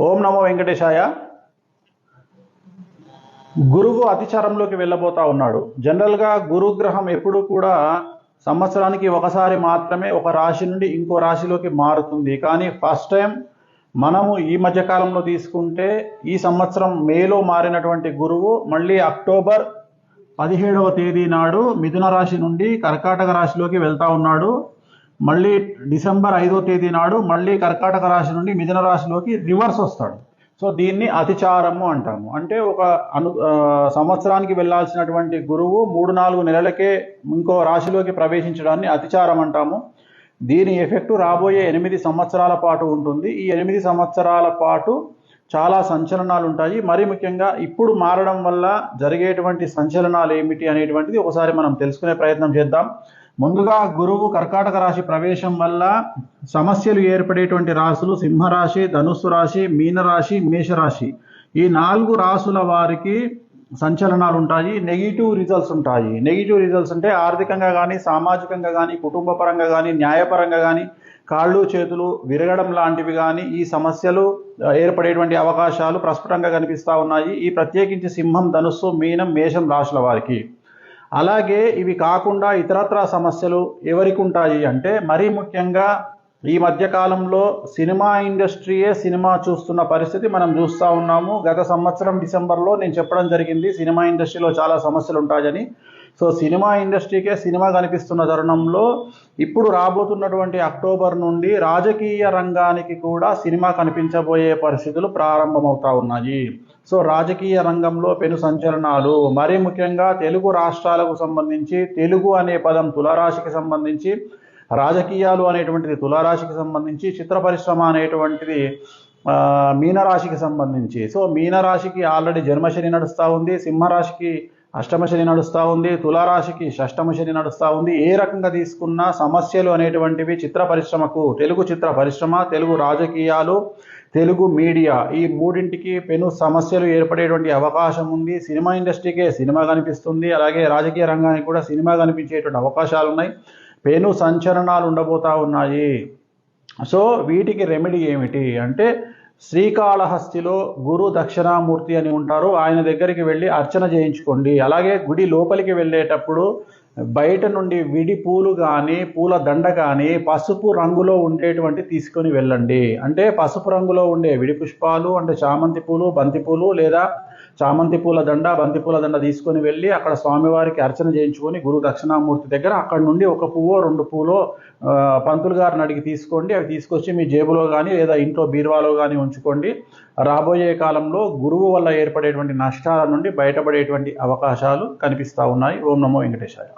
ఓం నమో వెంకటేశాయ. గురువు అతిచారంలోకి వెళ్ళబోతా ఉన్నాడు. జనరల్గా గురుగ్రహం ఎప్పుడు కూడా సంవత్సరానికి ఒకసారి మాత్రమే ఒక రాశి నుండి ఇంకో రాశిలోకి మారుతుంది. కానీ ఫస్ట్ టైం మనము ఈ మధ్యకాలంలో తీసుకుంటే ఈ సంవత్సరం మేలో మారినటువంటి గురువు మళ్ళీ అక్టోబర్ పదిహేడవ తేదీ నాడు మిథున రాశి నుండి కర్కాటక రాశిలోకి వెళ్తా ఉన్నాడు. మళ్ళీ డిసెంబర్ ఐదో తేదీ నాడు మళ్ళీ కర్కాటక రాశి నుండి మిథున రాశిలోకి రివర్స్ వస్తాడు. సో దీన్ని అతిచారము అంటాము. అంటే ఒక అను సంవత్సరానికి వెళ్ళాల్సినటువంటి గురువు మూడు నాలుగు నెలలకే ఇంకో రాశిలోకి ప్రవేశించడాన్ని అతిచారం అంటాము. దీని ఎఫెక్టు రాబోయే ఎనిమిది సంవత్సరాల పాటు ఉంటుంది. ఈ ఎనిమిది సంవత్సరాల పాటు చాలా సంచలనాలు ఉంటాయి. మరీ ముఖ్యంగా ఇప్పుడు మారడం వల్ల జరిగేటువంటి సంచలనాలు ఏమిటి అనేటువంటిది ఒకసారి మనం తెలుసుకునే ప్రయత్నం చేద్దాం. ముందుగా గురువు కర్కాటక రాశి ప్రవేశం వల్ల సమస్యలు ఏర్పడేటువంటి రాశులు సింహరాశి ధనుస్సు రాశి మీనరాశి మేషరాశి. ఈ నాలుగు రాశుల వారికి సంచలనాలు ఉంటాయి నెగిటివ్ రిజల్ట్స్ ఉంటాయి. నెగిటివ్ రిజల్ట్స్ అంటే ఆర్థికంగా కానీ సామాజికంగా కానీ కుటుంబ పరంగా కానీ న్యాయపరంగా కానీ కాళ్ళు చేతులు విరగడం లాంటివి కానీ ఈ సమస్యలు ఏర్పడేటువంటి అవకాశాలు ప్రస్ఫుటంగా కనిపిస్తూ ఉన్నాయి. ఈ ప్రత్యేకించి సింహం ధనుస్సు మీనం మేషం రాశుల వారికి. అలాగే ఇవి కాకుండా ఇతరత్ర సమస్యలు ఎవరికి ఉంటాయి అంటే మరీ ముఖ్యంగా ఈ మధ్యకాలంలో సినిమా ఇండస్ట్రీయే సినిమా చూస్తున్న పరిస్థితి మనం చూస్తూ ఉన్నాము. గత సంవత్సరం డిసెంబర్లో నేను చెప్పడం జరిగింది సినిమా ఇండస్ట్రీలో చాలా సమస్యలు ఉంటాయని. సో సినిమా ఇండస్ట్రీకే సినిమా కనిపిస్తున్న తరుణంలో ఇప్పుడు రాబోతున్నటువంటి అక్టోబర్ నుండి రాజకీయ రంగానికి కూడా సినిమా కనిపించబోయే పరిస్థితులు ప్రారంభమవుతా ఉన్నాయి. సో రాజకీయ రంగంలో పెను సంచలనాలు మరీ ముఖ్యంగా తెలుగు రాష్ట్రాలకు సంబంధించి తెలుగు అనే పదం తులరాశికి సంబంధించి రాజకీయాలు అనేటువంటిది తులారాశికి సంబంధించి చిత్ర పరిశ్రమ అనేటువంటిది మీనరాశికి సంబంధించి. సో మీనరాశికి ఆల్రెడీ జన్మశని నడుస్తూ ఉంది సింహరాశికి అష్టమ శని నడుస్తూ ఉంది తులారాశికి షష్టమ శని నడుస్తూ ఉంది. ఏ రకంగా తీసుకున్నా సమస్యలు అనేటువంటివి చిత్ర పరిశ్రమకు తెలుగు చిత్ర పరిశ్రమ తెలుగు రాజకీయాలు తెలుగు మీడియా ఈ మూడింటికి పెను సమస్యలు ఏర్పడేటువంటి అవకాశం ఉంది. సినిమా ఇండస్ట్రీకే సినిమా కనిపిస్తుంది. అలాగే రాజకీయ రంగానికి కూడా సినిమా కనిపించేటువంటి అవకాశాలు ఉన్నాయి పెను సంచలనాలు ఉండబోతా ఉన్నాయి. సో వీటికి రెమెడీ ఏమిటి అంటే శ్రీకాళహస్తిలో గురు దక్షిణామూర్తి అని ఉంటారు. ఆయన దగ్గరికి వెళ్ళి అర్చన చేయించుకోండి. అలాగే గుడి లోపలికి వెళ్ళేటప్పుడు బయట నుండి విడి పూలు కానీ పూల దండ కానీ పసుపు రంగులో ఉండేటువంటి తీసుకొని వెళ్ళండి. అంటే పసుపు రంగులో ఉండే విడి పుష్పాలు అంటే చామంతి పూలు బంతి పూలు లేదా చామంతి పూల దండ బంతి పూల దండ తీసుకొని వెళ్ళి అక్కడ స్వామివారికి అర్చన చేయించుకొని గురు దక్షిణామూర్తి దగ్గర అక్కడ నుండి ఒక పువ్వో రెండు పూలో పంతులు గారిని అడిగి తీసుకోండి. అవి తీసుకొచ్చి మీ జేబులో కానీ లేదా ఇంట్లో బీరువాలో కానీ ఉంచుకోండి. రాబోయే కాలంలో గురువు వల్ల ఏర్పడేటువంటి నష్టాల నుండి బయటపడేటువంటి అవకాశాలు కనిపిస్తూ ఉన్నాయి. ఓం నమో వెంకటేశాయ.